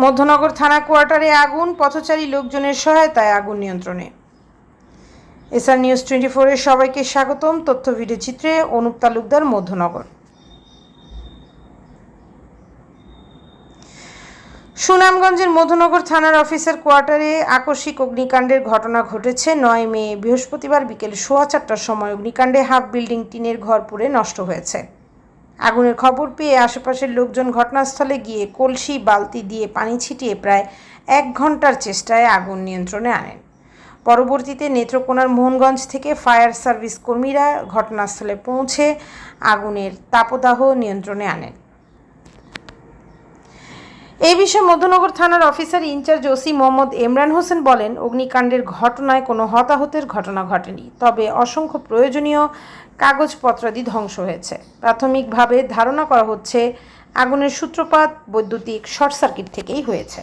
মধ্যনগর থানা কোয়ার্টারে আগুন, পথচারী লোকজনের সহায়তায় আগুন নিয়ন্ত্রণে। এসআর নিউজ টোয়েন্টি ফোরের সবাইকে স্বাগতম। তথ্য, ভিডিও চিত্রে অনুপ তালুকদার, মধ্যনগর। সুনামগঞ্জের মধুনগর থানার অফিসের কোয়ার্টারে আকস্মিক অগ্নিকাণ্ডের ঘটনা ঘটেছে। নয় মে বৃহস্পতিবার বিকেল সোয়া চারটার সময় অগ্নিকাণ্ডে হাফ বিল্ডিং টিনের ঘর পুড়ে নষ্ট হয়েছে। আগুনের খবর পেয়ে আশেপাশের লোকজন ঘটনাস্থলে গিয়ে কলসি, বালতি দিয়ে পানি ছিটিয়ে প্রায় এক ঘণ্টার চেষ্টায় আগুন নিয়ন্ত্রণে আনেন। পরবর্তীতে নেত্রকোনার মোহনগঞ্জ থেকে ফায়ার সার্ভিস কর্মীরা ঘটনাস্থলে পৌঁছে আগুনের তাপদাহ নিয়ন্ত্রণে আনেন। এই বিষয়ে মধ্যনগর থানার officer in charge OC Mohammad Imran Hossain বলেন, অগ্নিকাণ্ডের ঘটনায় কোনো হতাহতের ঘটনা ঘটেনি, তবে অসংখ্য প্রয়োজনীয় কাগজপত্রাদি ধ্বংস হয়েছে। প্রাথমিকভাবে ধারণা করা হচ্ছে, আগুনের সূত্রপাত বৈদ্যুতিক শর্ট সার্কিট থেকেই হয়েছে।